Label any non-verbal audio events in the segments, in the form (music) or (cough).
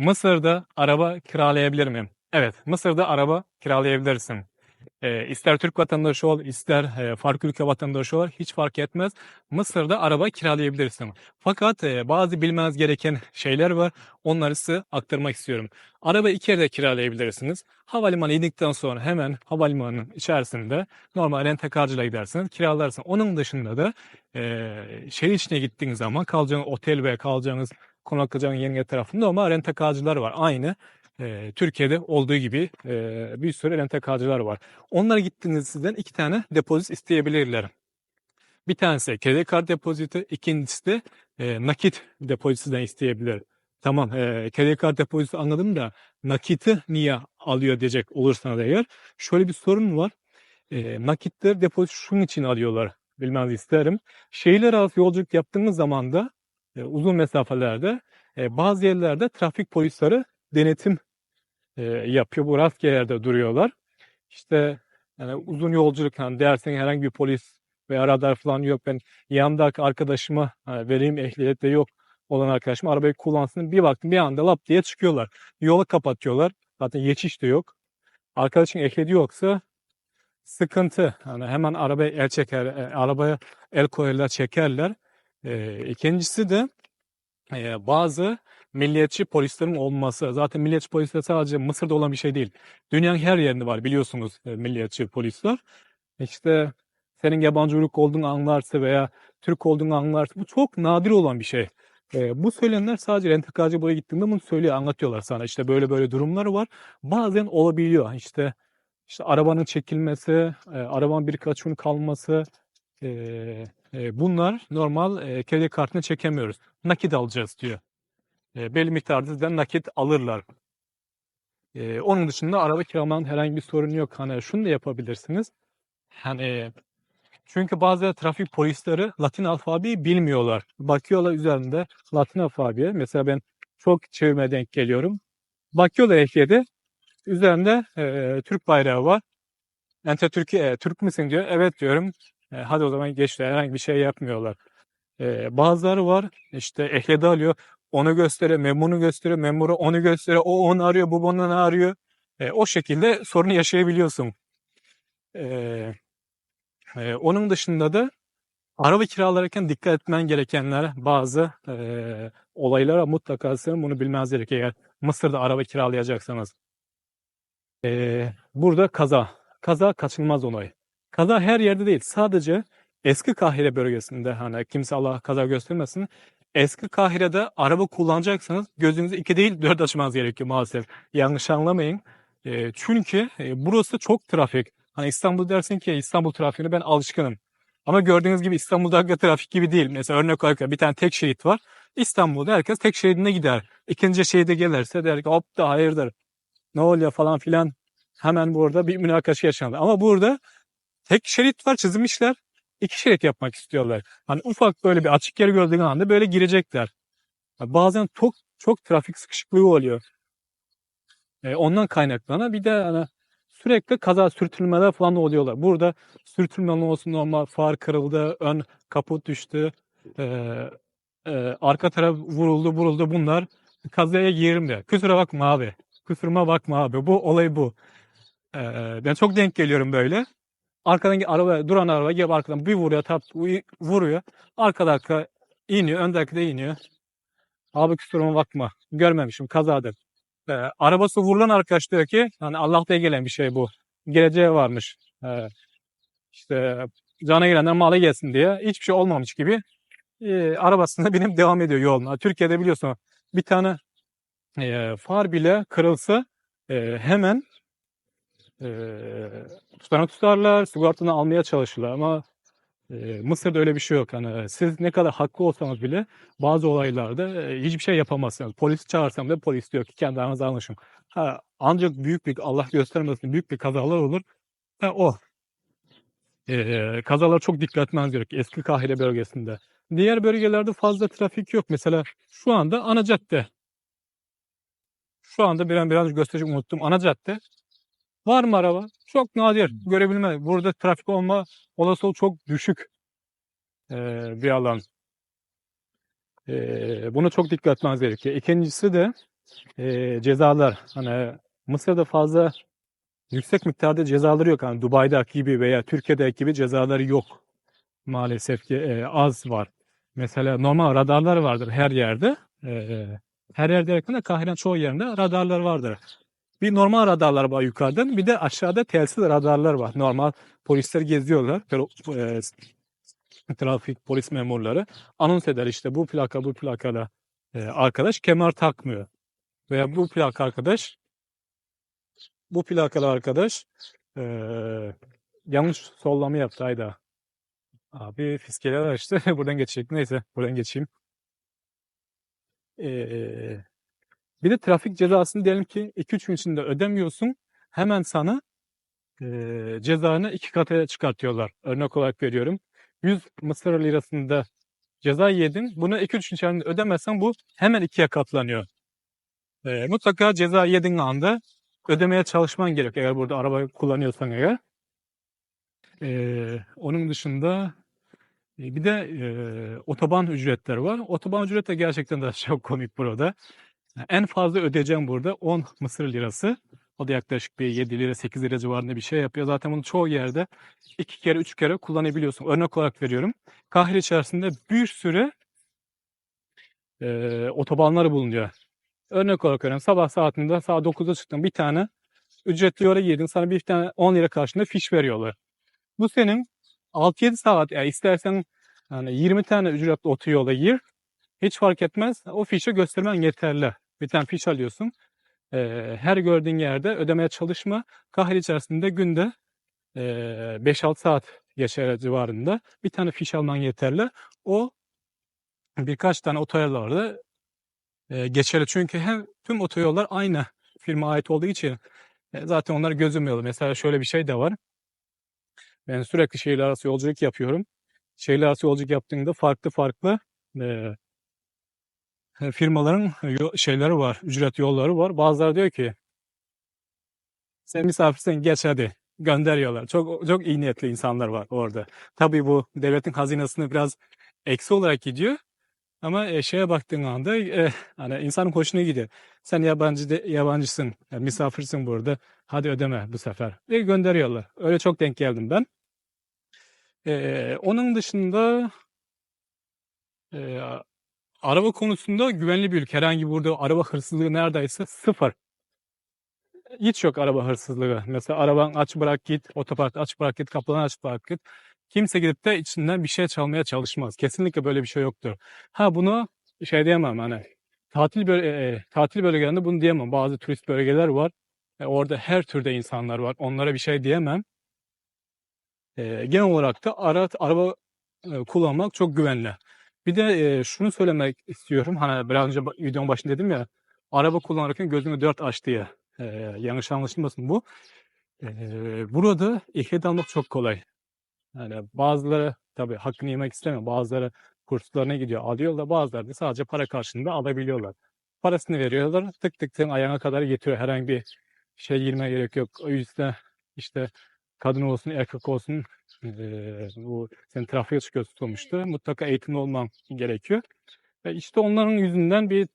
Mısır'da araba kiralayabilir miyim? Evet, Mısır'da araba kiralayabilirsin. Ee, ister Türk vatandaşı ol, ister e, farklı ülke vatandaşı ol, hiç fark etmez. Mısır'da araba kiralayabilirsin. Fakat e, bazı bilmeniz gereken şeyler var. Onları size aktarmak istiyorum. Araba iki yerde kiralayabilirsiniz. Havalimanı indikten sonra hemen havalimanının içerisinde normal rentekarcıyla gidersiniz, kiralarsınız. Onun dışında da e, şehir içine gittiğiniz zaman kalacağınız otel veya kalacağınız konaklayacağınız yerin etrafında ama rentekarcılar var. Aynı e, Türkiye'de olduğu gibi e, bir sürü rentekarcılar var. Onlara gittiğiniz sizden iki tane depozit isteyebilirler. Bir tanesi kredi kart depoziti, ikincisi de e, nakit depozitinden isteyebilir. Tamam, e, kredi kart depoziti anladım da nakiti niye alıyor diyecek olursanız eğer şöyle bir sorun var. E, nakitler depozit şunun için alıyorlar bilmenizi isterim. Şehirler arası yolculuk yaptığınız zaman da e, uzun mesafelerde e, bazı yerlerde trafik polisleri denetim e, yapıyor. Bu rastgele yerde duruyorlar. İşte yani uzun yolculuk hani dersen herhangi bir polis veya radar falan yok. Ben yanımdaki arkadaşıma hani vereyim ehliyette yok olan arkadaşım arabayı kullansın. Bir baktım bir anda lap diye çıkıyorlar. Yolu kapatıyorlar. Zaten geçiş de yok. Arkadaşın ehliyeti yoksa sıkıntı. Hani hemen arabaya el çeker, arabaya el koyarlar, çekerler. E, ikincisi de e, bazı milliyetçi polislerin olması. Zaten milliyetçi polisler sadece Mısır'da olan bir şey değil. Dünyanın her yerinde var biliyorsunuz e, milliyetçi polisler. İşte senin yabancı ırk olduğunu anlarsa veya Türk olduğunu anlarsa bu çok nadir olan bir şey. E, bu söylenenler sadece rentekarcı buraya gittiğinde bunu söylüyor, anlatıyorlar sana. İşte böyle böyle durumları var. Bazen olabiliyor. İşte işte arabanın çekilmesi, e, arabanın birkaç gün kalması, e, bunlar normal kredi kartını çekemiyoruz. Nakit alacağız diyor. E, belli miktarda nakit alırlar. Onun dışında araba kiralamanın herhangi bir sorunu yok. Hani şunu da yapabilirsiniz. Hani çünkü bazı trafik polisleri Latin alfabeyi bilmiyorlar. Bakıyorlar üzerinde Latin alfabeye. Mesela ben çok çevirmeye denk geliyorum. Bakıyorlar ehliyede. Üzerinde e, Türk bayrağı var. Ente Türkiye, Türk müsün diyor. Evet diyorum. E, hadi o zaman geç. Herhangi bir şey yapmıyorlar. E, bazıları var. işte ehliyeti alıyor. Onu gösteriyor. Memuru gösteriyor. Memuru onu gösteriyor. O onu arıyor. Bu bunu arıyor. E, o şekilde sorunu yaşayabiliyorsun. E, e, onun dışında da araba kiralarken dikkat etmen gerekenler bazı e, olaylara mutlaka senin bunu bilmeniz gerekiyor. Eğer Mısır'da araba kiralayacaksanız. E, burada kaza. Kaza kaçınılmaz olay. Kaza her yerde değil. Sadece eski Kahire bölgesinde hani kimse Allah kaza göstermesin. Eski Kahire'de araba kullanacaksanız gözünüzü iki değil dört açmanız gerekiyor maalesef. Yanlış anlamayın. E, çünkü e, burası çok trafik. Hani İstanbul dersin ki İstanbul trafiğine ben alışkınım. Ama gördüğünüz gibi İstanbul'daki trafik gibi değil. Mesela örnek olarak bir tane tek şerit var. İstanbul'da herkes tek şeridine gider. İkinci şeride gelirse der ki hop da hayırdır. Ne oluyor falan filan. Hemen burada bir münakaşa yaşandı. Ama burada tek şerit var çizmişler. İki şerit yapmak istiyorlar. Hani ufak böyle bir açık yer gördüğün anda böyle girecekler. Bazen çok çok trafik sıkışıklığı oluyor. E, ondan kaynaklanan bir de hani sürekli kaza sürtünmeler falan oluyorlar. Burada sürtünme olsun normal far kırıldı, ön kaput düştü, e, e, arka taraf vuruldu, vuruldu bunlar kazaya girme. Kusura bakma abi. Kusuruma bakma abi. Bu olay bu. E, ben çok denk geliyorum böyle. Arkadan araba duran araba gelip arkadan bir vuruyor tap vuruyor. Arka arka iniyor, öndeki de iniyor. Abi kusuruma bakma. Görmemişim kazadır. Ee, arabası vurulan arkadaş diyor ki hani Allah'ta gelen bir şey bu. Geleceğe varmış. Ee, işte cana gelenden mala gelsin diye hiçbir şey olmamış gibi e, arabasına (laughs) binip devam ediyor yoluna. Türkiye'de biliyorsun bir tane e, far bile kırılsa e, hemen e, tutanak tutarlar, sigortanı almaya çalışırlar ama e, Mısır'da öyle bir şey yok. Hani siz ne kadar haklı olsanız bile bazı olaylarda e, hiçbir şey yapamazsınız. Polisi çağırsam da polis diyor ki kendi aranızda anlaşın. Ha, ancak büyük bir Allah göstermesin büyük bir kazalar olur. Ha, o. E, kazalar çok dikkat etmeniz gerekiyor eski Kahire bölgesinde. Diğer bölgelerde fazla trafik yok. Mesela şu anda ana cadde. Şu anda bir biraz göstereceğim unuttum. Ana cadde. Var mı araba? Çok nadir görebilme. Burada trafik olma olasılığı çok düşük ee, bir alan. Ee, buna çok dikkat etmeniz gerekiyor. İkincisi de e, cezalar hani Mısır'da fazla yüksek miktarda cezaları yok. Hani Dubai'deki gibi veya Türkiye'deki gibi cezaları yok. Maalesef ki e, az var. Mesela normal radarlar vardır her yerde. E, her yerde de Kahire'nin çoğu yerinde radarlar vardır. Bir normal radarlar var yukarıdan bir de aşağıda telsiz radarlar var. Normal polisler geziyorlar. E, trafik polis memurları anons eder işte bu plaka bu plakada e, arkadaş kemer takmıyor. Veya bu plaka arkadaş bu plakalı arkadaş e, yanlış sollama yaptı ayda. Abi fiskeler açtı. (laughs) buradan geçecek. Neyse buradan geçeyim. Ee, bir de trafik cezasını diyelim ki 2-3 gün içinde ödemiyorsun. Hemen sana e, cezanı iki kataya çıkartıyorlar. Örnek olarak veriyorum. 100 Mısır lirasında ceza yedin. Bunu 2-3 gün içerisinde ödemezsen bu hemen ikiye katlanıyor. Ee, mutlaka ceza yediğin anda ödemeye çalışman gerek eğer burada araba kullanıyorsan eğer. Ee, onun dışında e, bir de e, otoban ücretleri var. Otoban ücreti de gerçekten de (laughs) çok komik burada. En fazla ödeyeceğim burada 10 Mısır lirası. O da yaklaşık bir 7 lira 8 lira civarında bir şey yapıyor. Zaten bunu çoğu yerde iki kere üç kere kullanabiliyorsun. Örnek olarak veriyorum. Kahire içerisinde bir sürü e, otobanlar bulunuyor. Örnek olarak veriyorum. Sabah saatinde saat 9'da çıktın bir tane ücretli yere girdin. Sana bir tane 10 lira karşılığında fiş veriyorlar. Bu senin 6-7 saat yani istersen yani 20 tane ücretli otoyola gir. Hiç fark etmez. O fişi göstermen yeterli. Bir tane fiş alıyorsun. Ee, her gördüğün yerde ödemeye çalışma. Kahire içerisinde günde e, 5-6 saat geçer civarında. Bir tane fiş alman yeterli. O birkaç tane otoyollarda e, geçerli. Çünkü hem tüm otoyollar aynı firma ait olduğu için e, zaten onlar gözümüyor. Mesela şöyle bir şey de var. Ben sürekli şehirler arası yolculuk yapıyorum. Şehirler arası yolculuk yaptığımda farklı farklı e, firmaların şeyleri var, ücret yolları var. Bazıları diyor ki sen misafirsin geç hadi gönderiyorlar. Çok çok iyi niyetli insanlar var orada. Tabii bu devletin hazinesine biraz eksi olarak gidiyor. Ama e, şeye baktığın anda e, hani insanın hoşuna gidiyor. Sen yabancı de, yabancısın, yani misafirsin burada. Hadi ödeme bu sefer. Ve gönderiyorlar. Öyle çok denk geldim ben. E, onun dışında e, araba konusunda güvenli bir ülke. Herhangi burada araba hırsızlığı neredeyse sıfır. Hiç yok araba hırsızlığı. Mesela araban aç bırak git, otoparkta aç bırak git, kapıdan aç bırak git. Kimse gidip de içinden bir şey çalmaya çalışmaz. Kesinlikle böyle bir şey yoktur. Ha bunu şey diyemem hani tatil böl e, tatil bölgelerinde bunu diyemem. Bazı turist bölgeler var. E, orada her türde insanlar var. Onlara bir şey diyemem. E, genel olarak da ara, araba e, kullanmak çok güvenli. Bir de e, şunu söylemek istiyorum. Hani biraz önce videonun başında dedim ya araba kullanırken gözünü dört aç diye. E, yanlış anlaşılmasın bu. E, burada ehliyet almak çok kolay. Yani bazıları tabii hakkını yemek istemiyor. Bazıları kurslarına gidiyor, alıyorlar. Bazıları da sadece para karşılığında alabiliyorlar. Parasını veriyorlar. Tık tık senin ayağına kadar getiriyor. Herhangi bir şey girmeye gerek yok. O yüzden işte kadın olsun, erkek olsun eee, bu sen trafiğe çıkıyorsun sonuçta. Mutlaka eğitimli olman gerekiyor. Ve işte onların yüzünden bir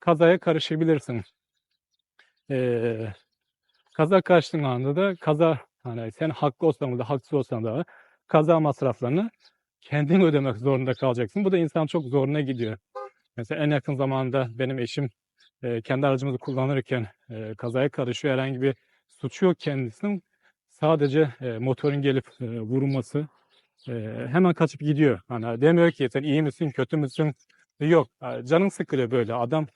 kazaya karışabilirsin. Eee kaza karşılığın anda da kaza hani sen haklı olsan da haksız olsan da kaza masraflarını kendin ödemek zorunda kalacaksın. Bu da insan çok zoruna gidiyor. Mesela en yakın zamanda benim eşim e, kendi aracımızı kullanırken e, kazaya karışıyor. Herhangi bir suçu yok kendisinin. Sadece e, motorun gelip e, vurması e, hemen kaçıp gidiyor. Hani demiyor ki sen iyi misin, kötü müsün? Yok. E, Canın sıkılıyor böyle. Adam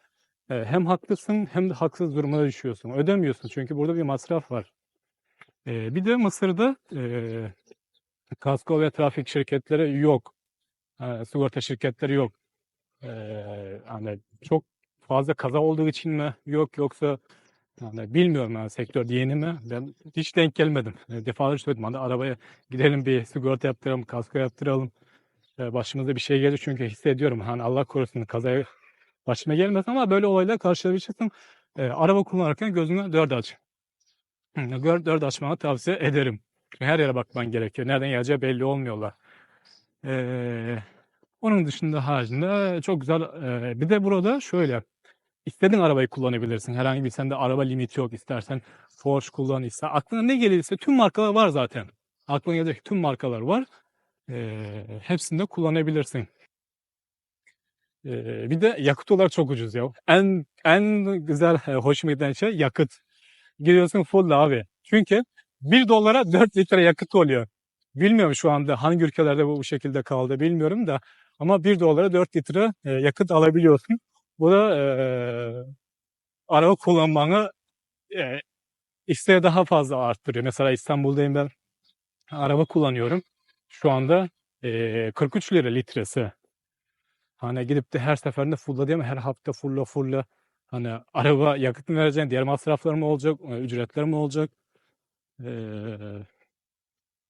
e, hem haklısın hem de haksız durumuna düşüyorsun. Ödemiyorsun çünkü burada bir masraf var. E, bir de Mısır'da e, kasko ve trafik şirketleri yok. E, sigorta şirketleri yok. E, hani çok fazla kaza olduğu için mi yok yoksa yani bilmiyorum yani sektör yeni mi? Ben hiç denk gelmedim. E, defalarca söyledim. Hani arabaya gidelim bir sigorta yaptıralım, kasko yaptıralım. E, başımıza bir şey gelir çünkü hissediyorum. Hani Allah korusun kazaya başıma gelmez ama böyle olayla karşılaşırsın. E, araba kullanırken gözünü dört aç. Gör, dört açmanı tavsiye ederim. Her yere bakman gerekiyor. Nereden geleceği belli olmuyorlar. E, onun dışında haricinde çok güzel. e, bir de burada şöyle. İstediğin arabayı kullanabilirsin. Herhangi bir sende araba limiti yok. İstersen Porsche kullan, ister aklına ne gelirse tüm markalar var zaten. Aklına gelecek tüm markalar var. Ee, hepsini de kullanabilirsin. Ee, bir de yakıt olarak çok ucuz ya. En en güzel e, hoşuma giden şey yakıt. Giriyorsun full abi. Çünkü 1 dolara 4 litre yakıt oluyor. Bilmiyorum şu anda hangi ülkelerde bu bu şekilde kaldı bilmiyorum da ama 1 dolara 4 litre e, yakıt alabiliyorsun. Bu da e, araba kullanmanı e, isteği daha fazla arttırıyor. Mesela İstanbul'dayım ben araba kullanıyorum. Şu anda e, 43 lira litresi. Hani gidip de her seferinde fulla değil mi? Her hafta fulla fulla. Hani araba yakıt mı vereceksin? Diğer masraflar mı olacak? e, Ücretler mi olacak? Ee,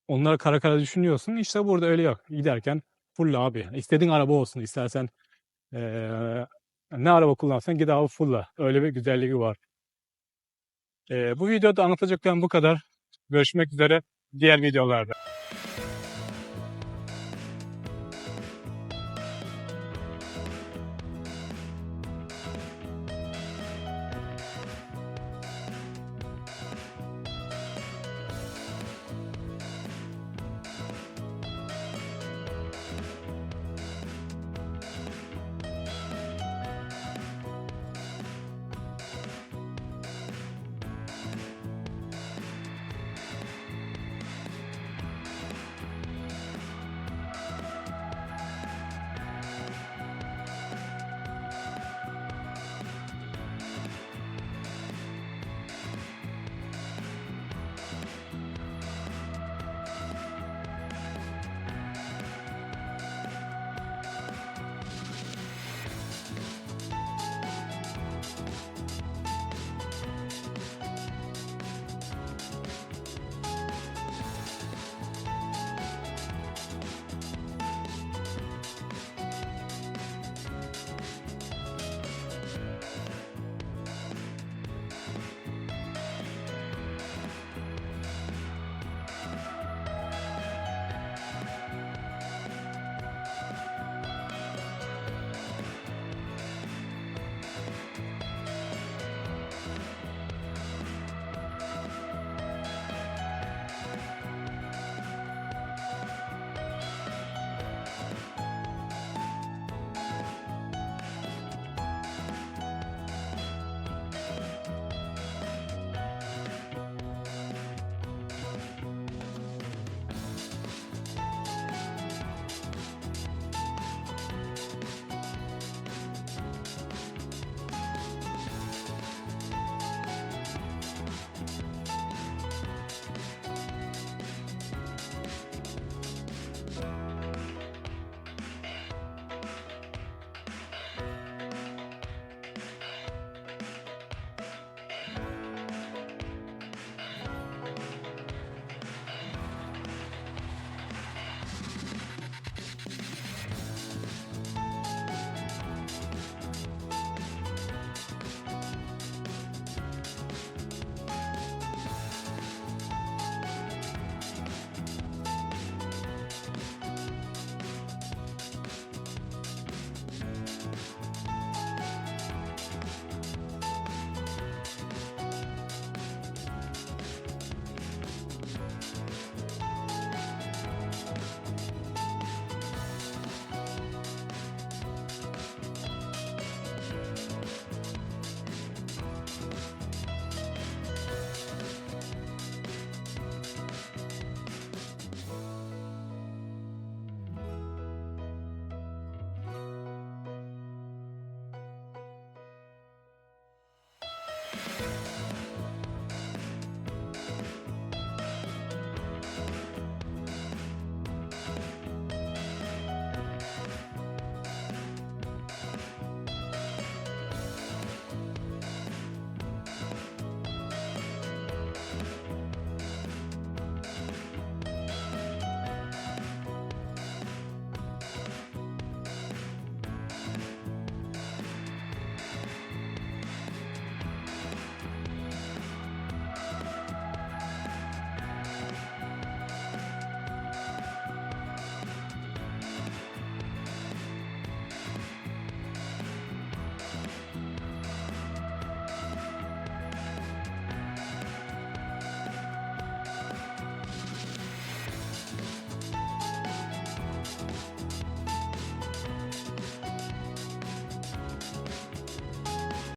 onları kara kara düşünüyorsun. İşte burada öyle yok. Giderken full abi. İstediğin araba olsun. İstersen ne araba kullansan git abi fulla. Öyle bir güzelliği var. Ee, bu videoda anlatacaklarım bu kadar. Görüşmek üzere diğer videolarda.